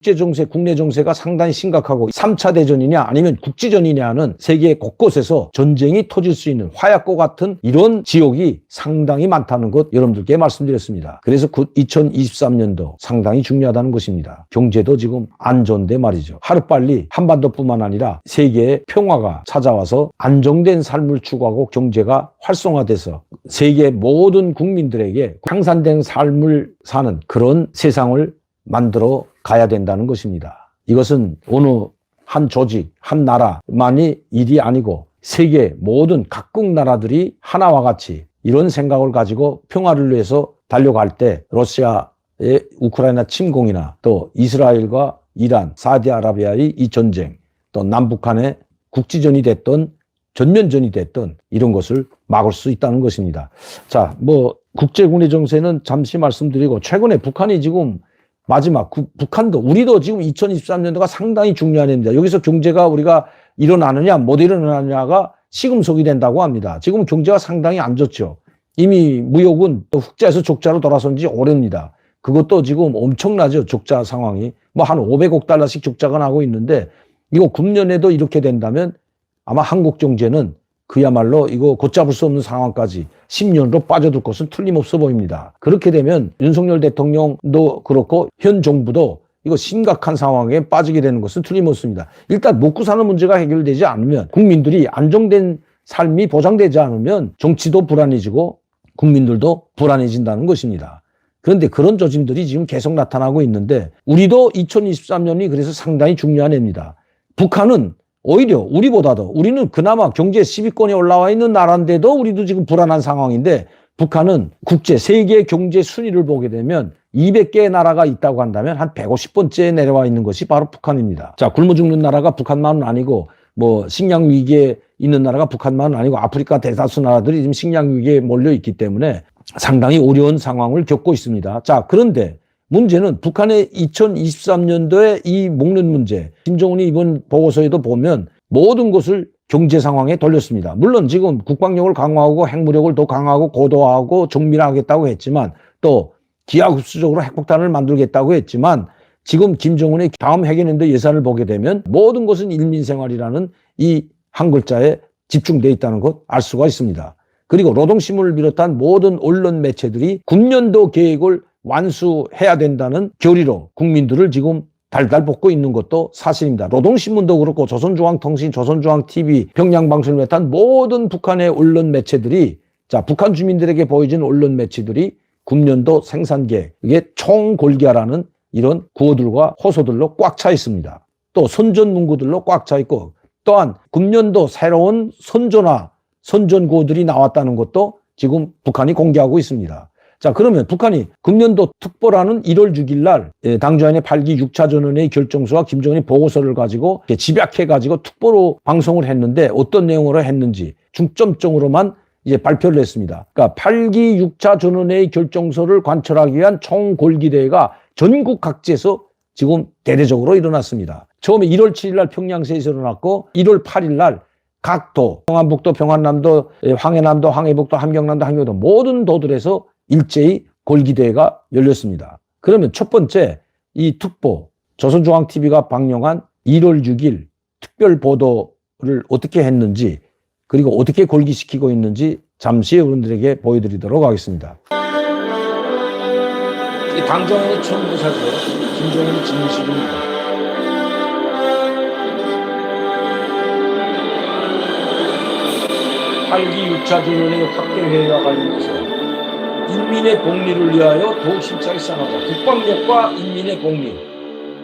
국제 정세, 국내 정세가 상당히 심각하고 3차 대전이냐 아니면 국지전이냐는 세계 곳곳에서 전쟁이 터질 수 있는 화약고 같은 이런 지역이 상당히 많다는 것 여러분들께 말씀드렸습니다. 그래서 2023년도 상당히 중요하다는 것입니다. 경제도 지금 안 좋은데 말이죠. 하루빨리 한반도뿐만 아니라 세계의 평화가 찾아와서 안정된 삶을 추구하고 경제가 활성화돼서 세계 모든 국민들에게 향산된 삶을 사는 그런 세상을 만들어 가야 된다는 것입니다. 이것은 어느 한 조직, 한 나라만이 일이 아니고 세계 모든 각국 나라들이 하나와 같이 이런 생각을 가지고 평화를 위해서 달려갈 때 러시아의 우크라이나 침공이나 또 이스라엘과 이란, 사디아라비아의 이 전쟁, 또 남북한의 국지전이 됐던 전면전이 됐던 이런 것을 막을 수 있다는 것입니다. 자, 뭐 국제군의 정세는 잠시 말씀드리고 최근에 북한이 지금 마지막 구- 북한도 우리도 지금 2023년도가 상당히 중요한 해입니다. 여기서 경제가 우리가 일어나느냐 못 일어나느냐가 시금석이 된다고 합니다. 지금 경제가 상당히 안 좋죠. 이미 무역은 또 흑자에서 적자로 돌아선 지 오래입니다. 그것도 지금 엄청나죠. 적자 상황이. 뭐 한 500억 달러씩 적자가 나고 있는데 이거 금년에도 이렇게 된다면 아마 한국 경제는 그야말로 이거 걷잡을 수 없는 상황까지 10년으로 빠져들 것은 틀림없어 보입니다. 그렇게 되면 윤석열 대통령도 그렇고 현 정부도 이거 심각한 상황에 빠지게 되는 것은 틀림없습니다. 일단 먹고 사는 문제가 해결되지 않으면 국민들이 안정된 삶이 보장되지 않으면 정치도 불안해지고 국민들도 불안해진다는 것입니다. 그런데 그런 조짐들이 지금 계속 나타나고 있는데 우리도 2023년이 그래서 상당히 중요한 해입니다. 북한은 오히려 우리보다도 우리는 그나마 경제 10위권에 올라와 있는 나라인데도 우리도 지금 불안한 상황인데 북한은 국제 세계 경제 순위를 보게 되면 200개의 나라가 있다고 한다면 한 150번째에 내려와 있는 것이 바로 북한입니다. 자, 굶어 죽는 나라가 북한만은 아니고 뭐 식량 위기에 있는 나라가 북한만은 아니고 아프리카 대다수 나라들이 지금 식량 위기에 몰려 있기 때문에 상당히 어려운 상황을 겪고 있습니다. 자, 그런데 문제는 북한의 2023년도에 이 먹는 문제, 김정은이 이번 보고서에도 보면 모든 것을 경제 상황에 돌렸습니다. 물론 지금 국방력을 강화하고 핵무력을 더 강화하고 고도화하고 정밀화하겠다고 했지만 또 기하급수적으로 핵폭탄을 만들겠다고 했지만 지금 김정은의 다음 핵연연도 예산을 보게 되면 모든 것은 일민생활이라는 이 한 글자에 집중되어 있다는 것 알 수가 있습니다. 그리고 노동신문을 비롯한 모든 언론 매체들이 군년도 계획을 완수해야 된다는 결의로 국민들을 지금 달달 볶고 있는 것도 사실입니다. 노동신문도 그렇고 조선중앙통신, 조선중앙TV, 평양방송을 비롯한 모든 북한의 언론 매체들이 자 북한 주민들에게 보여진 언론 매체들이 군년도 생산계획, 이게 총골기하라는 이런 구호들과 호소들로 꽉 차 있습니다. 또 선전 문구들로 꽉 차 있고 또한 금년도 새로운 선전화, 선전 구호들이 나왔다는 것도 지금 북한이 공개하고 있습니다. 자, 그러면 북한이 금년도 특보라는 1월 6일 날 예, 당주한의 8기 6차 전원회의 결정서와 김정은이 보고서를 가지고 집약해 가지고 특보로 방송을 했는데 어떤 내용으로 했는지 중점적으로만 이제 발표를 했습니다. 그러니까 8기 6차 전원회의 결정서를 관철하기 위한 총골기대회가 전국 각지에서 지금 대대적으로 일어났습니다. 처음에 1월 7일 날 평양시에서 일어났고 1월 8일 날 각도, 평안북도, 평안남도, 예, 황해남도, 황해북도, 함경남도, 함경도 모든 도들에서 일제히 골기대회가 열렸습니다. 그러면 첫 번째 이 특보 조선중앙TV가 방영한 1월 6일 특별 보도를 어떻게 했는지 그리고 어떻게 골기시키고 있는지 잠시 여러분들에게 보여드리도록 하겠습니다. 이 당정의 천부사죠. 김정은 진실입니다. 팔기 6차 전원의 확대회의와 관련해서 인민의 복리를 위하여 더욱 힘차게 싸나자 국방력과 인민의 복리,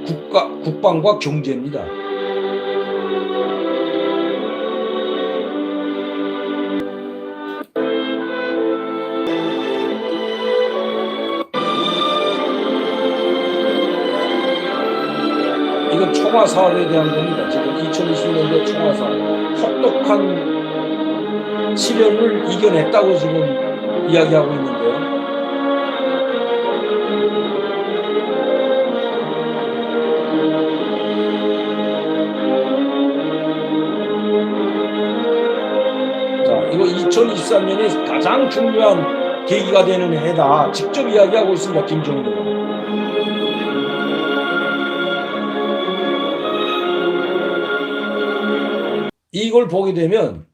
국가, 국방과 경제입니다. 이건 청와 사업에 대한 겁니다. 지금 2020년도 청와 사업. 혹독한 시련을 이겨냈다고 지금 이야기하고 있는데요. 2023년이 가장 중요한 계기가 되는 해다 직접 이야기하고 있습니다. 김정은은. 이걸 보게 되면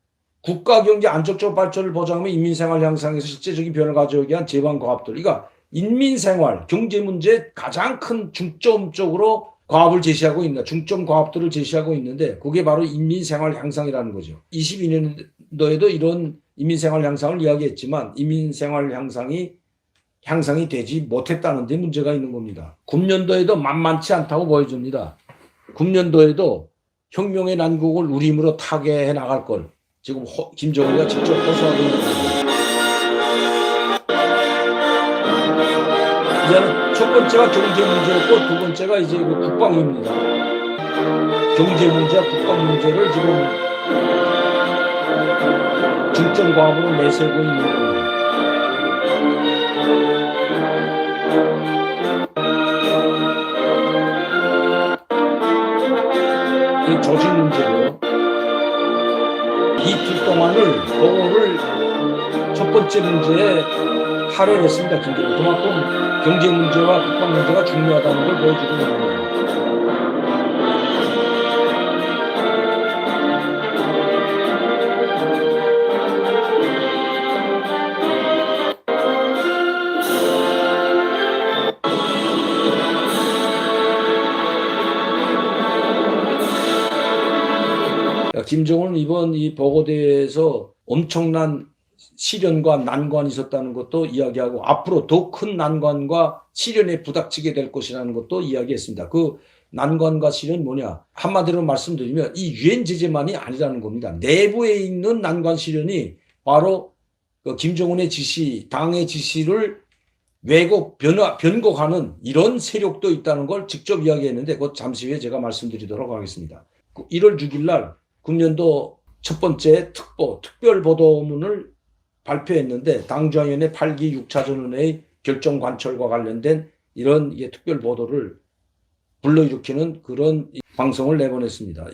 국가 경제 안정적 발전을 보장하며 인민생활 향상에서 실제적인 변화를 가져오기 위한 제반 과업들. 그러니까 인민생활, 경제 문제 가장 큰 중점적으로 과업을 제시하고 있는 중점 과업들을 제시하고 있는데 그게 바로 인민생활 향상이라는 거죠. 22년 도에도 이런 인민생활 향상을 이야기했지만 인민생활 향상이 향상이 되지 못했다는 데 문제가 있는 겁니다. 금년도에도 만만치 않다고 보여줍니다. 금년도에도 혁명의 난국을 우리 힘으로 타게 해 나갈 걸 지금 허- 김정은이가 직접 호소하고 있는 겁니다. 이제는 첫 번째가 경제 문제였고 두 번째가 이제 그 국방입니다. 경제 문제와 국방 문제를 지금 중점 과업으로 내세우고 있는 겁니다. 이 조직 문제고요. 이틀 동안을 보고를 첫 번째 문제에 할애를 했습니다. 그만큼 경제 문제와 국방 문제가 중요하다는 걸 보여주고 있는 거예요. 김정은 이번 이 보고대회에서 엄청난 시련과 난관이 있었다는 것도 이야기하고 앞으로 더 큰 난관과 시련에 부닥치게 될 것이라는 것도 이야기했습니다. 그 난관과 시련이 뭐냐? 한마디로 말씀드리면 이 유엔 제재만이 아니라는 겁니다. 내부에 있는 난관 시련이 바로 그 김정은의 지시, 당의 지시를 왜곡, 변화, 변곡하는 이런 세력도 있다는 걸 직접 이야기했는데 그것 잠시 후에 제가 말씀드리도록 하겠습니다. 1월 6일 날 금년도 첫 번째 특보, 특별보도문을 발표했는데 당중앙위원회 8기 6차 전원회의 결정 관철과 관련된 이런 특별보도를 불러일으키는 그런 방송을 내보냈습니다.